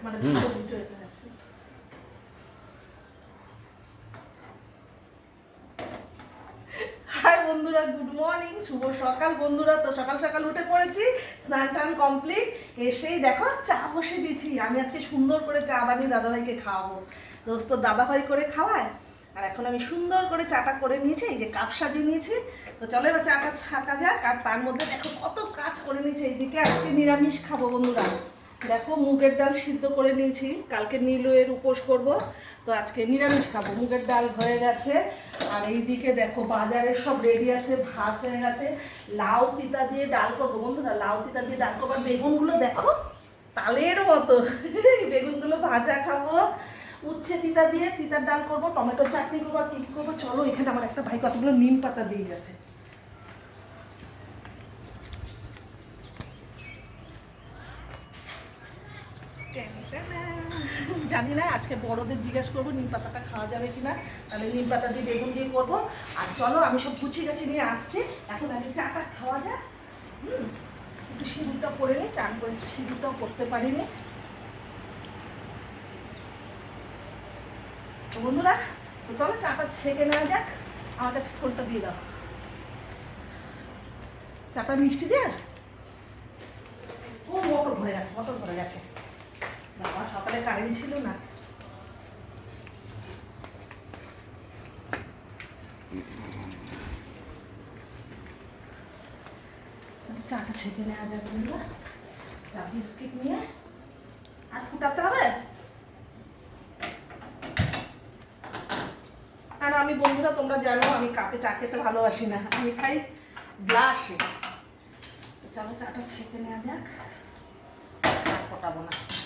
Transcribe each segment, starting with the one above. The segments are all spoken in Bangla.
হাই বন্ধুরা গুড মর্নিং শুভ সকাল বন্ধুরা। তো সকাল সকাল উঠে পড়েছি স্নান টান কমপ্লিট। এসেই দেখো চা বসে দিয়েছি। আমি আজকে সুন্দর করে চা বানিয়ে দাদাভাইকে খাওয়াবো। রোজ তো দাদাভাই করে খাওয়ায়। আর এখন আমি সুন্দর করে চাটা করে নিয়েছি এই যে কাপ সাজিয়ে নিয়েছি। তো চলো এবার চাটা ছাকা যাক। আর তার মধ্যে দেখো কত কাজ করে নিয়েছি। এইদিকে আজকে নিরামিষ খাব বন্ধুরা। দেখো, মুগের ডাল সিদ্ধ করে নিয়েছি। কালকে নীলুয়ের উপোস করব। তো আজকে নিরামিষ খাব। মুগের ডাল হয়ে গেছে। আর এই দিকে দেখো, বাজারে সব রেডি আছে, ভাত হয়ে গেছে। লাউ তিতা দিয়ে ডাল করব। বন্ধুরা, লাউ তিতা দিয়ে ডাল করব। আর বেগুনগুলো দেখো, তালের মতো। বেগুনগুলো ভাজা খাব। উচ্ছে তিতা দিয়ে তিতার ডাল করব, টমেটো চাটনি করব, আর কি করব? চলো, এখানে আমার একটা ভাই কতগুলো নিম পাতা দিয়ে গেছে। জানি না আজকে বড়দের জিজ্ঞেস করব, নিম পাতাটা খাওয়া যাবে কিনা? তাহলে নিম পাতা দিয়ে বেগুন দিয়ে করব। আর চলো, আমি সব গুছিয়ে গাছি নিয়ে আসছি। এখন আমি চাটা খাওয়া যাক। হুম, একটু সিঁদুরটা করে নিই চান করে সিঁদুরটাও করতে পারিনি। তো বন্ধুরা, তো চলো চাটা ছেঁকে নেওয়া যাক। আমার কাছে ফোনটা দিয়ে দাও। চাটা মিষ্টি দিয়ে? ও, মোটর ভরে গেছে, মোটর ভরে গেছে। সকালে কারেন্ট ছিল না। চাটা ছেঁকে নেওয়া যাবে বন্ধুরা। চা, বিস্কিট নিয়ে। আর ফুটাতে হবে? আর আমি বন্ধুরা, তোমরা জানো, আমি কাপে চা খেতে ভালোবাসি না। আমি খাই গ্লাসে। চলো চাটা ছেঁকে নেওয়া যাক। ফোটাবো না।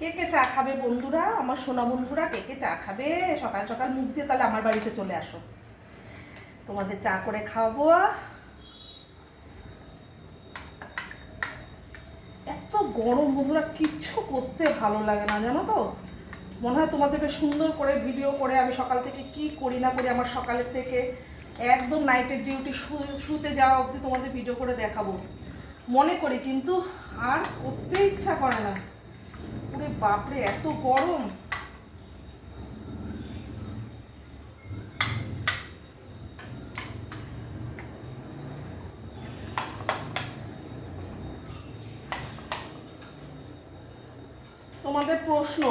কে কে চা খাবে বন্ধুরা? আমার সোনা বন্ধুরা, কে কে চা খাবে? সকাল সকাল মুখ দিয়ে তাহলে আমার বাড়িতে চলে আসো। তোমাদের চা করে খাওয়াবো। এত গরম বন্ধুরা, কিচ্ছু করতে ভালো লাগে না, জানো তো? মনে হয় তোমাদের বেশ সুন্দর করে ভিডিও করে আমি সকাল থেকে কি করি না করি আমার সকালের থেকে একদম নাইটের ডিউটি শুতে যাওয়া অবধি তোমাদের ভিডিও করে দেখাবো। মনে করি, কিন্তু আর করতে ইচ্ছা করে না। ওরে বাপরে, এত গরম। তোমাদের প্রশ্ন,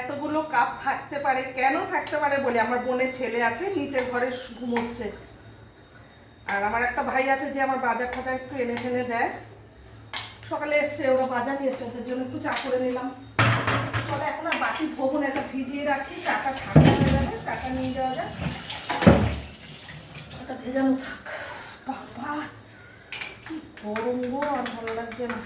এতগুলো কাপ থাকতে পারে, কেন থাকতে পারে বলে আমার বোনের ছেলে আছে, নিচের ঘরে ঘুমোচ্ছে। আর আমার একটা ভাই আছে যে আমার বাজার টাজার একটু এনে টেনে দেয়। সকালে এসছে, ওরা বাজার নিয়ে এসছে, ওদের জন্য একটু চা করে নিলাম। চলো এখন আর বাটি ধোবো না একটা ভিজিয়ে রাখি চাটা ঠান্ডা হয়ে যাবে, চাটা নিয়ে যাওয়া যাক। চাটা ভেজানো থাক। বাবা, কি গরম গো, আর ভালো লাগছে না।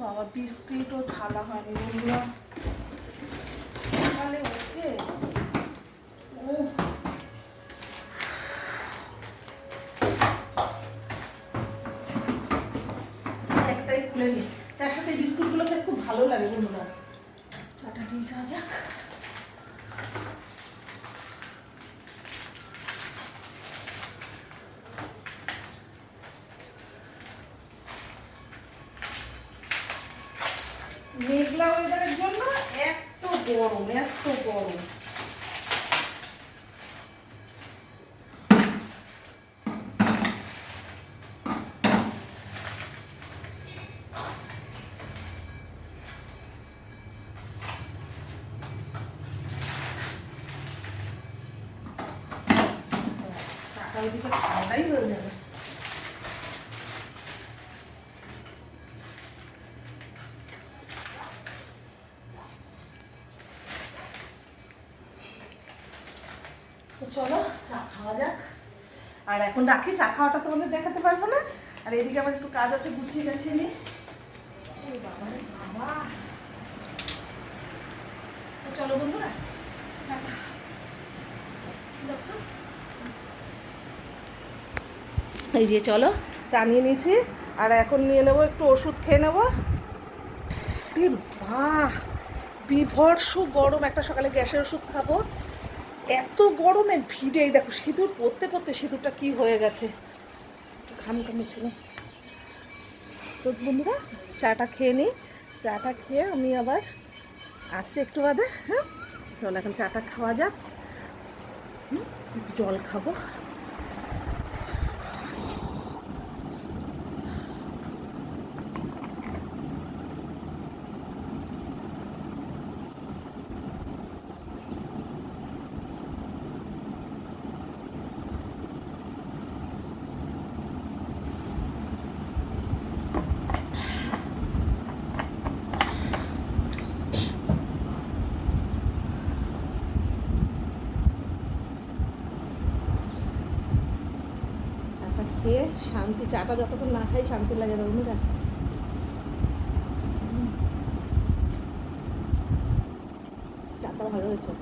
বাবা, বিস্কিটও থালা হয়নি বন্ধুরা। সকালে উঠে ও একটাই নিই চার সাথে বিস্কুটগুলো খেতে খুব ভালো লাগে বন্ধুরা। চাটা দিয়ে যাওয়া যাক মেঘলা ওয়েদারের জন্য এত গরম এত গরম ওইদিকে ঠান্ডাই হয়ে যাবে। চলো, চা খাওয়া যাক। আর এখন রাখি, চা খাওয়াটা তোমাদের দেখাতে পারব না। আর এদিকে আবার একটু কাজ আছে, গুছিয়ে গেছে নি। বাবা বাবা। তো চলো বন্ধুরা চাটা দাও তো। এই যে চলো, চা নিয়ে নিয়েছি। আর এখন নিয়ে নেব, একটু ওষুধ খেয়ে নেব। বাহ বিভর্ষ গরম, একটা সকালে গ্যাসের ওষুধ খাব। এত গরমে ভিড়ে দেখো সিঁদুর পড়তে পড়তে সিঁদুরটা কি হয়ে গেছে। ঘাম কমেছিল। তো বন্ধুরা, চাটা খেয়ে নিই চাটা খেয়ে আমি আবার আসছি একটু বাদে হ্যাঁ? চল, এখন চাটা খাওয়া যাক। জল খাব চাটা খেয়ে শান্তি চাটা যতক্ষণ না খাই শান্তি লাগে না বন্ধুরা হুম। চাটা ভালো হয়েছে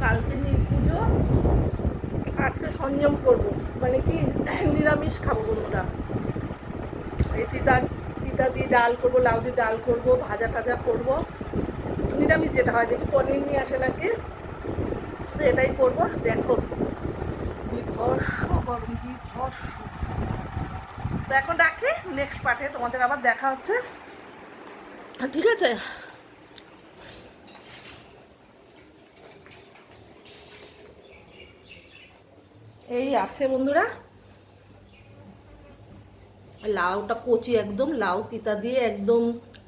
কালকে নীল পুজো আজকে সংযম করব। মানে কি, নিরামিষ খাব বন্ধুরা এই তিতা তিতা দিয়ে ডাল করব, লাউ দিয়ে ডাল করব, ভাজা টাজা করব। নিরামিষ যেটা হয়, দেখি পনির নিয়ে আসে নাকি? তো এটাই করব। দেখো, বিভর্ষ গরম, বিভর্ষ। তো এখন রাখি নেক্সট পার্টে তোমাদের আবার দেখা হচ্ছে। ঠিক আছে? এই আছে বন্ধুরা। লাউটা কচি একদম, লাউ তিতা দিয়ে একদম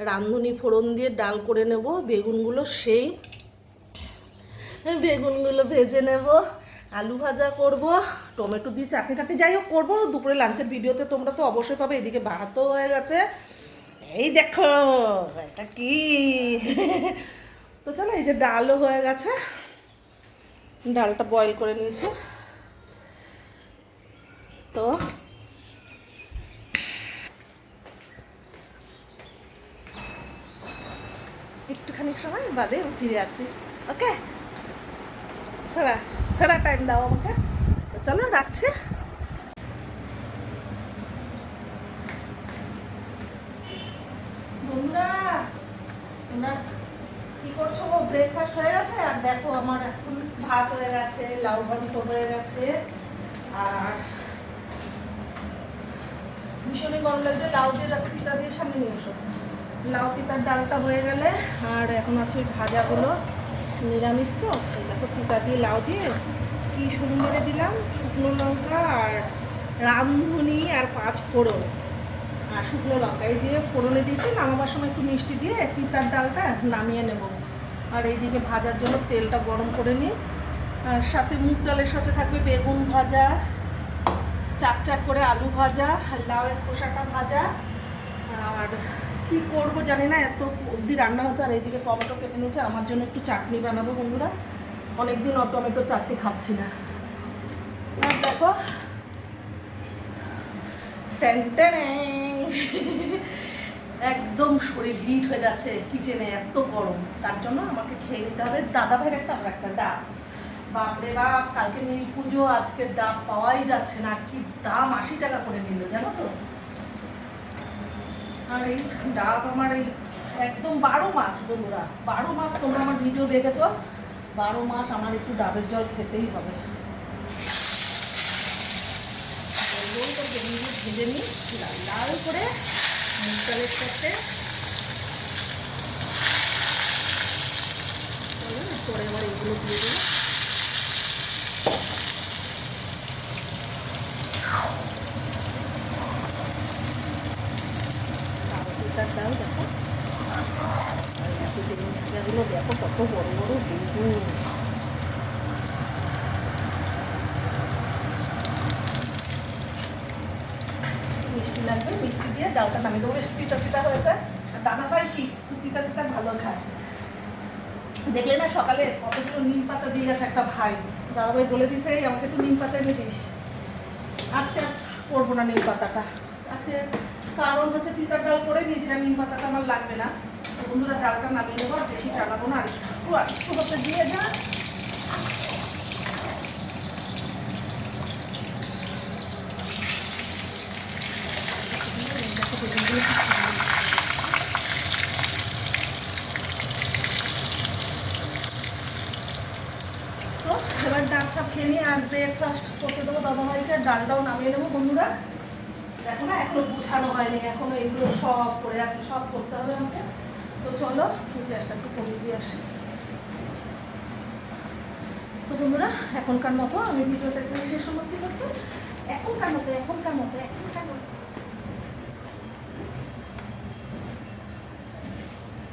রাঁধুনি ফোড়ন দিয়ে ডাল করে নেব, বেগুনগুলো সেই। বেগুনগুলো ভেজে নেব, আলু ভাজা করব, টমেটো দিয়ে চাটনি টাটনি যাই হোক করব, দুপুরে লাঞ্চের ভিডিওতে তোমরা তো অবশ্যই পাবে, এদিকে ভাতও হয়ে গেছে। এই দেখো, এটা কি? তো চলো এই যে ডালও হয়ে গেছে, ডালটা বয়েল করে নিয়েছি। তো? একটুখানি সময় বাদে ফিরে আসি। ওকে? থোড়া থোড়া টাইম দাও আমাকে। চলো, রাখছি। বন্ধুরা, তোমরা কি করছ? ব্রেকফাস্ট হয়ে গেছে? আর দেখো, আমার এখন ভাত হয়ে গেছে, লাউ ঘন্ট হয়ে গেছে। আর ভীষণই গরম লাগছে, লাউ দিয়ে রাখো তিতা দিয়ে সামনে নিয়ে এসো। লাউ, তিতার ডালটা হয়ে গেলে, আর এখন আছে ওই ভাজাগুলো, নিরামিষ তো দেখো তিতা দিয়ে লাউ দিয়ে কি সুন্দরে দিলাম, শুকনো লঙ্কা আর রামধুনি আর পাঁচ ফোড়ন। আর শুকনো লঙ্কা, এই দিয়ে ফোড়নে দিয়েছি, নামাবার সময় একটু মিষ্টি দিয়ে তিতার ডালটা নামিয়ে নেব। আর এইদিকে ভাজার জন্য তেলটা গরম করে নিই। আর সাথে মুগ ডালের সাথে থাকবে বেগুন ভাজা চাক চাক করে আলু ভাজা আর লাউয়ের খোসাটা ভাজা। আর কি করব জানি না, এত অবধি রান্না হচ্ছে, আর এইদিকে টমেটো কেটে নিয়েছে। আমার জন্য একটু চাটনি বানাবো বন্ধুরা। অনেকদিন ও টমেটো চাটনি খাচ্ছি না। আর দেখো। একদম শরীর হিট হয়ে যাচ্ছে কিচেনে এত গরম। তার জন্য আমাকে খেয়ে নিতে হবে। দাদা ভাইয়ের একটা, আমার একটা ডাব বাপরে বাপ কালকে নীল পুজো আজকের ডাব পাওয়াই যাচ্ছে না কি দাম আশি টাকা করে নিল জানো তো? আর এই ডাব আমার এই একদম বারো মাস বন্ধুরা বারো মাস তোমরা আমার ভিডিও দেখেছ বারো মাস আমার একটু ডাবের জল খেতেই হবে। ভেজে নিই লাল লাল করে মুগ ডালের সাথে না, পরে এগুলো দিয়ে দেবো তার ডাল দেখো আর এত মিষ্টি লাগবে মিষ্টি দিয়ে ডালটা নামিয়ে দেবো তিতা তিতা হয়েছে দাদা ভাই কি তিতা তিতা ভালো খায় দেখলে না সকালে কতগুলো নিম পাতা দিয়ে গেছে একটা ভাই। দাদাভাই বলে দিছে আমাকে একটু নিম পাতা এনে দিস। আজকে করব না নিম পাতাটা। আজকে কারণ হচ্ছে তিতার ডাল করে নিয়েছে নিম পাতাটা আমার লাগবে না। বন্ধুরা ডালটা নামিয়ে নেব, আর বেশি চালাবো না। আর একটু আর একটু হতে দিয়ে যা। এবার ডালটা নিয়ে আর ব্রেকফাস্ট করতে দেবো দাদাভাইকে ডালটাও নামিয়ে নেব বন্ধুরা। দেখো না, এখনও গুছানো হয়নি, এখনও এগুলো সব পড়ে আছে, সব করতে হবে আমাকে। তো চলো গ্যাসটা একটু কমিয়ে দিয়ে আসি। তো বন্ধুরা, এখনকার মতো আমি ভিডিওটা এখানে শেষ সমাপ্তি করছি এখনকার মতো এখনকার মতো এখনকার মতো।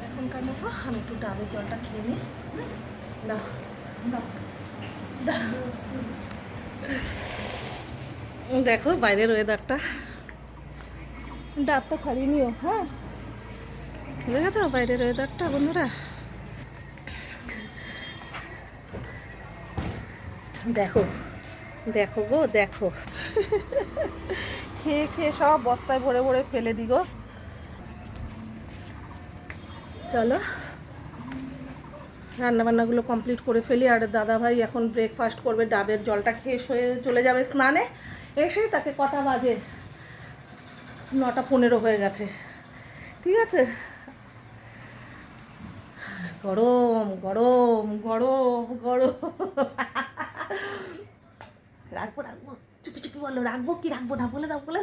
এখনকার মতো আমি একটু ডাবের জলটা খেয়ে নিই। দাও দেখো বাইরের ওয়েদারটা ডাবটা ছাড়িয়ে নিও হ্যাঁ? দেখেছ বাইরের ওয়েদারটা বন্ধুরা? দেখো দেখো গো, দেখো। খেয়ে খেয়ে সব বস্তায় ভরে ভরে ফেলে দিগো। চলো, রান্নাবান্নাগুলো কমপ্লিট করে ফেলি। আর দাদা ভাই এখন ব্রেকফাস্ট করবে, ডাবের জলটা খেয়ে শুয়ে চলে যাবে স্নানে। এসে তাকে কটা বাজে, নটা পনেরো হয়ে গেছে। ঠিক আছে? গরম গরম গরম গরম। রাখব রাখব। চুপি চুপি বলো, রাখব কি রাখব না? বলে দাও, বলে।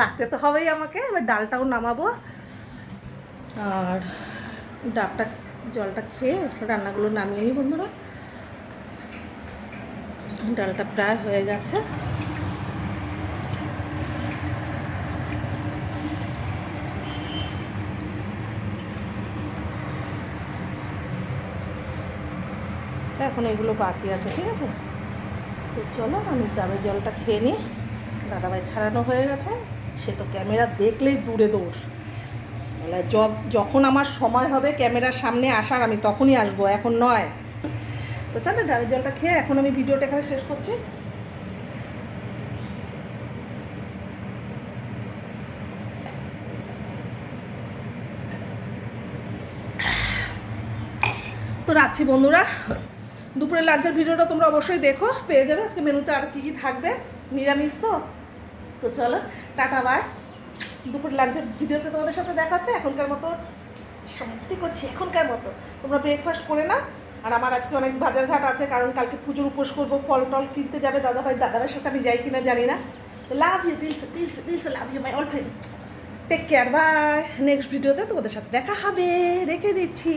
রাখতে তো হবেই আমাকে, এবার ডালটাও নামাবো। আর ডাবটা, জলটা খেয়ে রান্নাগুলো নামিয়ে নিই বন্ধুরা। ডালটা প্রায় হয়ে গেছে। এখন এগুলো বাকি আছে, ঠিক আছে? তো চলো, আমি ডাবের জলটা খেয়ে নিই। দাদাভাই ছাড়ানো হয়ে গেছে। সে তো ক্যামেরা দেখলেই দূরে দৌড়। বলে জব যখন আমার সময় হবে ক্যামেরার সামনে আসার, আমি তখনই আসব, এখন নয়। তো চলো ডাবের জলটা খেয়ে এখন আমি ভিডিওটা এখানে শেষ করছি। তো রাখছি বন্ধুরা। দুপুরের লাঞ্চের ভিডিওটা তোমরা অবশ্যই দেখো, পেয়ে যাবে। আজকে মেনুতে আর কী কী থাকবে? নিরামিষ তো? তো চলো, টাটা বাই দুপুর লাঞ্চের ভিডিওতে তোমাদের সাথে দেখাচ্ছে এখনকার মতো সত্যি করছি, এখনকার মতো। তোমরা ব্রেকফাস্ট করে নাও। আর আমার আজকে অনেক বাজার ঘাট আছে, কারণ কালকে পুজোর উপোস করব, ফল টল কিনতে যাবে দাদা ভাই দাদাভাইয়ের সাথে আমি যাই কিনা জানি না। Love you this this this love you my all friend take care bye next ভিডিওতে তোমাদের সাথে দেখা হবে। রেখে দিচ্ছি।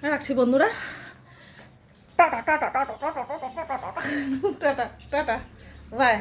হ্যাঁ, রাখছি বন্ধুরা। টাটা টাটা টাটা টাটা টাটা। টাটা টাটা বাই।